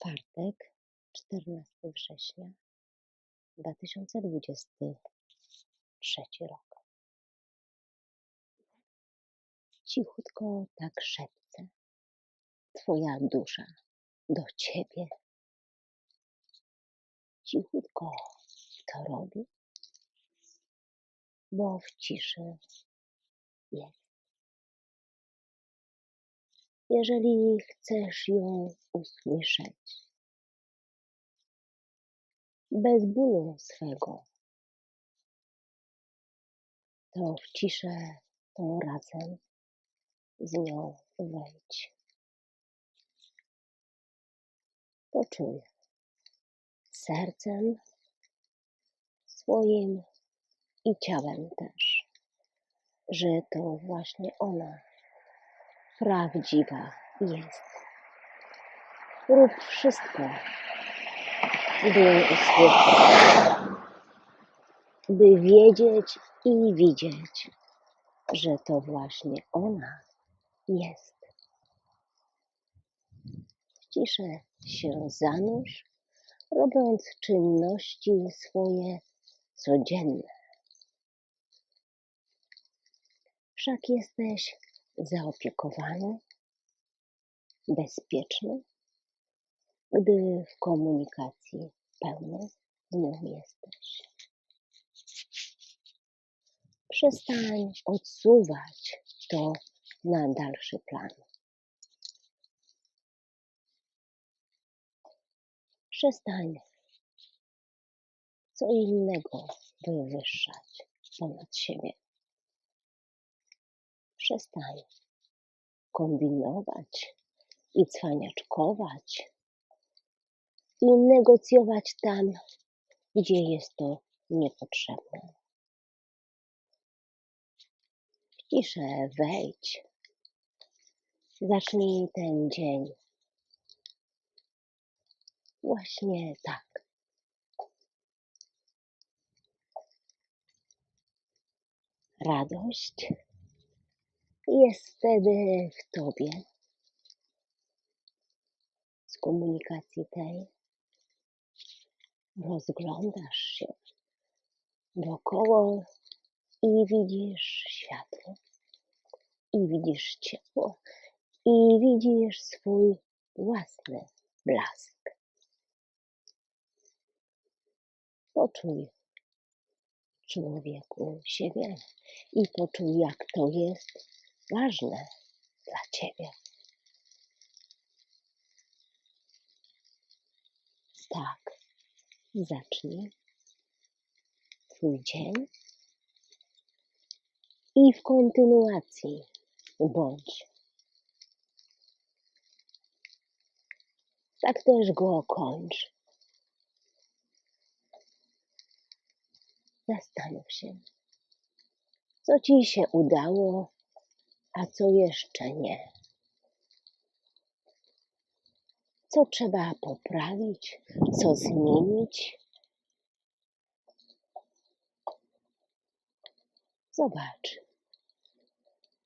czwartek, 14 września 2023 rok. Cichutko tak szepce Twoja dusza do Ciebie. Cichutko to robi, bo w ciszy jest. Jeżeli chcesz ją usłyszeć, bez bólu swego, to w ciszę tą razem z nią wejdź. Poczuj sercem swoim i ciałem też, że to właśnie ona prawdziwa jest. Rób wszystko, by ją usłyszeć, by wiedzieć i widzieć, że to właśnie ona jest. W ciszę się zanurz, robiąc czynności swoje codzienne. Wszak jesteś zaopiekowany, bezpieczny, gdy w komunikacji pełnej z nią jesteś. Przestań odsuwać to na dalszy plan. Przestań co innego wywyższać ponad siebie. Przestań kombinować i cwaniaczkować i negocjować tam, gdzie jest to niepotrzebne. W ciszę wejdź. Zacznij ten dzień właśnie tak. Radość jest wtedy w Tobie z komunikacji tej. Rozglądasz się wokoło i widzisz światło, i widzisz ciepło, i widzisz swój własny blask. Poczuj człowieku siebie i poczuj, jak to jest ważne dla Ciebie. Tak, zacznij Twój dzień i w kontynuacji bądź. Tak też go kończ. Zastanów się, co Ci się udało, a co jeszcze nie. Co trzeba poprawić, co zmienić. Zobacz,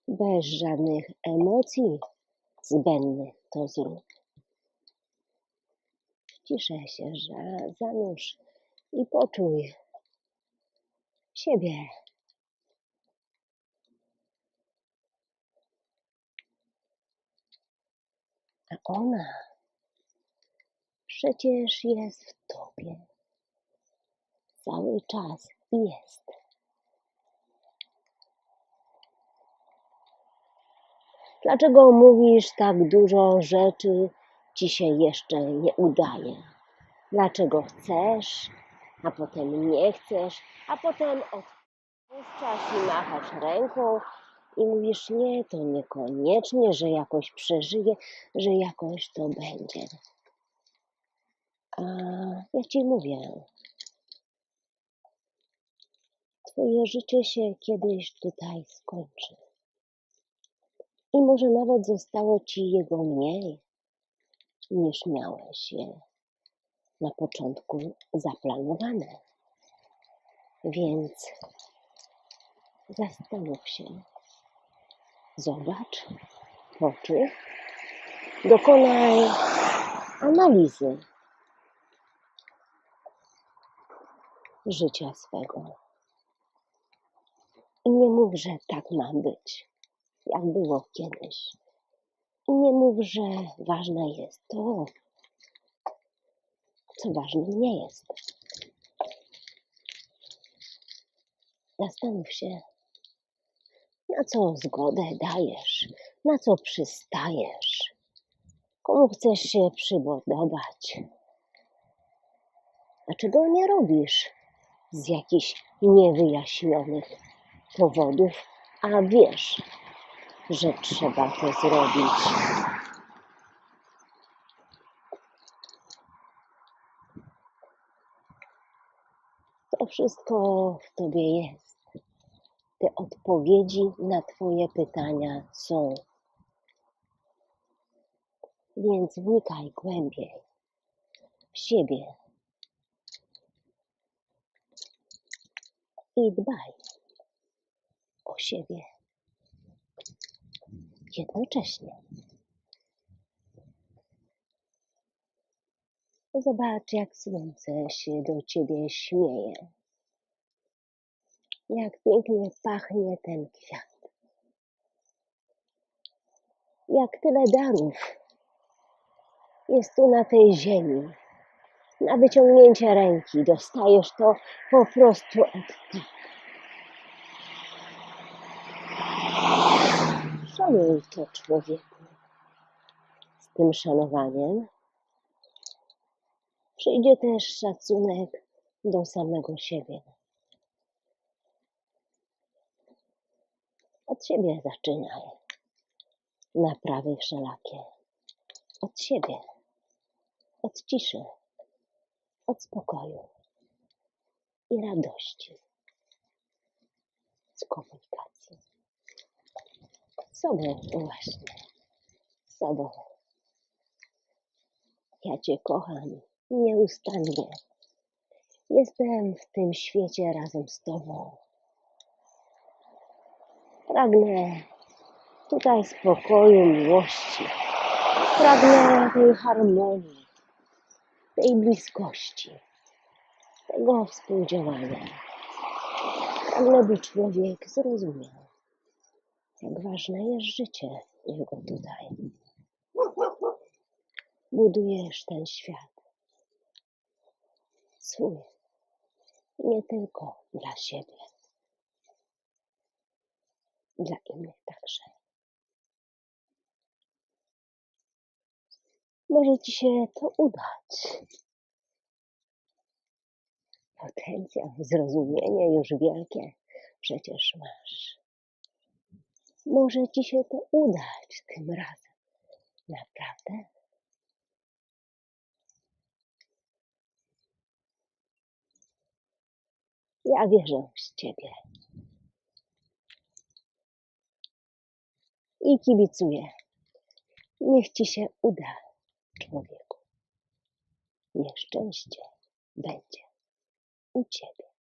bez żadnych emocji zbędnych to zrób. Ciszę się, że zanurz i poczuj siebie. A ona przecież jest w tobie. Cały czas jest. Dlaczego mówisz tak dużo rzeczy ci się jeszcze nie udaje? Dlaczego chcesz, a potem nie chcesz, a potem odpuszczasz i machasz ręką i mówisz, nie, to niekoniecznie, że jakoś przeżyję, że jakoś to będzie. A ja ci mówię, twoje życie się kiedyś tutaj skończy. I może nawet zostało ci jego mniej, niż miałeś je na początku zaplanowane. Więc zastanów się, zobacz, poczuj, dokonaj analizy życia swego. I nie mów, że tak ma być, jak było kiedyś. I nie mów, że ważne jest to, co ważnym nie jest. Zastanów się, na co zgodę dajesz, na co przystajesz, komu chcesz się przypodobać, a czego nie robisz z jakichś niewyjaśnionych powodów, a wiesz, że trzeba to zrobić. To wszystko w tobie jest. Te odpowiedzi na Twoje pytania są. Więc wnikaj głębiej w siebie i dbaj o siebie jednocześnie. Zobacz, jak słońce się do ciebie śmieje. Jak pięknie pachnie ten kwiat. Jak tyle darów jest tu na tej ziemi. Na wyciągnięcie ręki dostajesz to po prostu od tak. Szanuj to człowieku. Z tym szanowaniem przyjdzie też szacunek do samego siebie. Od siebie zaczynaj. Naprawy wszelakie. Od siebie. Od ciszy. Od spokoju. I radości. Z komunikacji. Sobą właśnie. Sobą. Ja Cię kocham nieustannie. Jestem w tym świecie razem z Tobą. Pragnę tutaj spokoju, miłości. Pragnę tej harmonii, tej bliskości, tego współdziałania. Pragnę, by człowiek zrozumiał, jak ważne jest życie jego tutaj. Budujesz ten świat swój, nie tylko dla siebie dla innych także. Może Ci się to udać. Potencjał, zrozumienie już wielkie przecież masz. Może Ci się to udać tym razem. Naprawdę? Ja wierzę w Ciebie. I kibicuję. Niech ci się uda, człowieku. Nieszczęście będzie u ciebie.